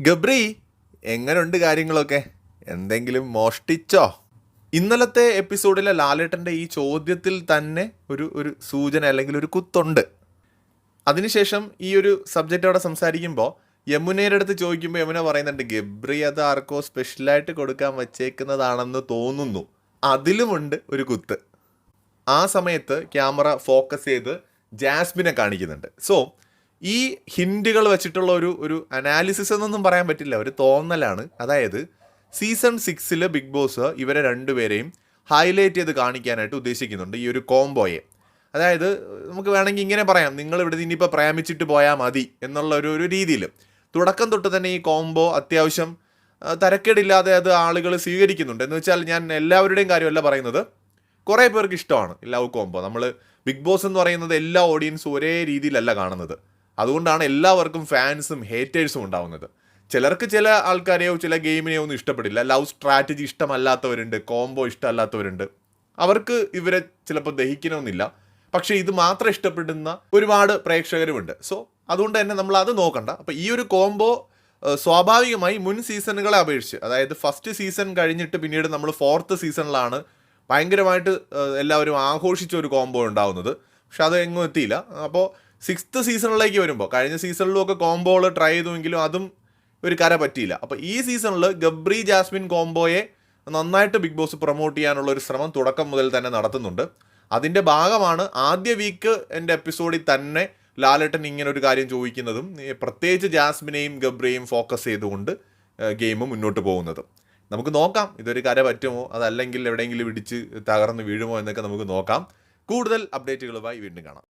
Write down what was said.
ഗബ്രി എങ്ങനെയുണ്ട് കാര്യങ്ങളൊക്കെ? എന്തെങ്കിലും മോഷ്ടിച്ചോ? ഇന്നലത്തെ എപ്പിസോഡിലെ ലാലേട്ടന്റെ ഈ ചോദ്യത്തിൽ തന്നെ ഒരു ഒരു സൂചന അല്ലെങ്കിൽ ഒരു കുത്തുണ്ട്. അതിനുശേഷം ഈ ഒരു സബ്ജക്റ്റ് അവിടെ സംസാരിക്കുമ്പോൾ യമുനയുടെ അടുത്ത് ചോദിക്കുമ്പോൾ യമുന പറയുന്നുണ്ട് ഗബ്രി അത് ആർക്കോ സ്പെഷ്യലായിട്ട് കൊടുക്കാൻ വച്ചേക്കുന്നതാണെന്ന് തോന്നുന്നു. അതിലുമുണ്ട് ഒരു കുത്ത്. ആ സമയത്ത് ക്യാമറ ഫോക്കസ് ചെയ്ത് ജാസ്മിനെ കാണിക്കുന്നുണ്ട്. സോ ഈ ഹിൻഡുകൾ വെച്ചിട്ടുള്ള ഒരു ഒരു അനാലിസിസ് എന്നൊന്നും പറയാൻ പറ്റില്ല. ഒരു തോന്നലാണ്. അതായത് സീസൺ സിക്സിൽ ബിഗ് ബോസ് ഇവരെ രണ്ടുപേരെയും ഹൈലൈറ്റ് ചെയ്ത് കാണിക്കാനായിട്ട് ഉദ്ദേശിക്കുന്നുണ്ട് ഈ ഒരു കോംബോയെ അതായത് നമുക്ക് വേണമെങ്കിൽ ഇങ്ങനെ പറയാം. നിങ്ങൾ ഇവിടെ ഇനിയിപ്പോൾ പ്രേമിച്ചിട്ട് പോയാൽ മതി എന്നുള്ള ഒരു ഒരു രീതിയിൽ. തുടക്കം തൊട്ട് തന്നെ ഈ കോംബോ അത്യാവശ്യം തരക്കേടില്ലാതെ അത് ആളുകൾ സ്വീകരിക്കുന്നുണ്ട്. എന്ന് വെച്ചാൽ ഞാൻ എല്ലാവരുടെയും കാര്യമല്ല പറയുന്നത്. കുറേ പേർക്ക് ഇഷ്ടമാണ് ലവ് കോംബോ നമ്മൾ ബിഗ് ബോസ് എന്ന് പറയുന്നത് എല്ലാ ഓഡിയൻസും ഒരേ രീതിയിലല്ല കാണുന്നത്. അതുകൊണ്ടാണ് എല്ലാവർക്കും ഫാൻസും ഹേറ്റേഴ്സും ഉണ്ടാവുന്നത്. ചിലർക്ക് ചില ആൾക്കാരെയോ ചില ഗെയിമിനെയോ ഒന്നും ഇഷ്ടപ്പെടില്ല. ലവ് സ്ട്രാറ്റജി ഇഷ്ടമല്ലാത്തവരുണ്ട് കോംബോ ഇഷ്ടമല്ലാത്തവരുണ്ട്. അവർക്ക് ഇവരെ ചിലപ്പോൾ ദഹിക്കണമെന്നില്ല. പക്ഷേ ഇത് മാത്രം ഇഷ്ടപ്പെടുന്ന ഒരുപാട് പ്രേക്ഷകരുമുണ്ട്. സോ അതുകൊണ്ട് തന്നെ നമ്മൾ അത് നോക്കണ്ട. അപ്പോൾ ഈ ഒരു കോംബോ സ്വാഭാവികമായി മുൻ സീസണുകളെ അപേക്ഷിച്ച് അതായത് ഫസ്റ്റ് സീസൺ കഴിഞ്ഞിട്ട് പിന്നീട് നമ്മൾ ഫോർത്ത് സീസണിലാണ് ഭയങ്കരമായിട്ട് എല്ലാവരും ആഘോഷിച്ച ഒരു കോംബോ ഉണ്ടാവുന്നത്. പക്ഷെ അത് എങ്ങും എത്തിയില്ല. അപ്പോൾ സിക്സ്ത് സീസണിലേക്ക് വരുമ്പോൾ കഴിഞ്ഞ സീസണിലും ഒക്കെ കോംബോകൾ ട്രൈ ചെയ്തുവെങ്കിലും അതും ഒരു കര പറ്റിയില്ല. അപ്പോൾ ഈ സീസണിൽ ഗബ്രി ജാസ്മിൻ കോംബോയെ നന്നായിട്ട് ബിഗ് ബോസ് പ്രൊമോട്ട് ചെയ്യാനുള്ള ഒരു ശ്രമം തുടക്കം മുതൽ തന്നെ നടത്തുന്നുണ്ട്. അതിന്റെ ഭാഗമാണ് ആദ്യ വീക്ക് എന്റെ എപ്പിസോഡിൽ തന്നെ ലാലേട്ടൻ ഇങ്ങനെ ഒരു കാര്യം ചോദിക്കുന്നതും പ്രത്യേകിച്ച് ജാസ്മിനെയും ഗബ്രിയെയും ഫോക്കസ് ചെയ്തുകൊണ്ട് ഗെയിം മുന്നോട്ട് പോകുന്നത്. നമുക്ക് നോക്കാം ഇതൊരു കര പറ്റുമോ അതല്ലെങ്കിൽ എവിടെയെങ്കിലും ഇടിച്ച് തകർന്ന് വീഴുമോ എന്നൊക്കെ നമുക്ക് നോക്കാം. കൂടുതൽ അപ്ഡേറ്റുകളുമായി വീണ്ടും കാണാം.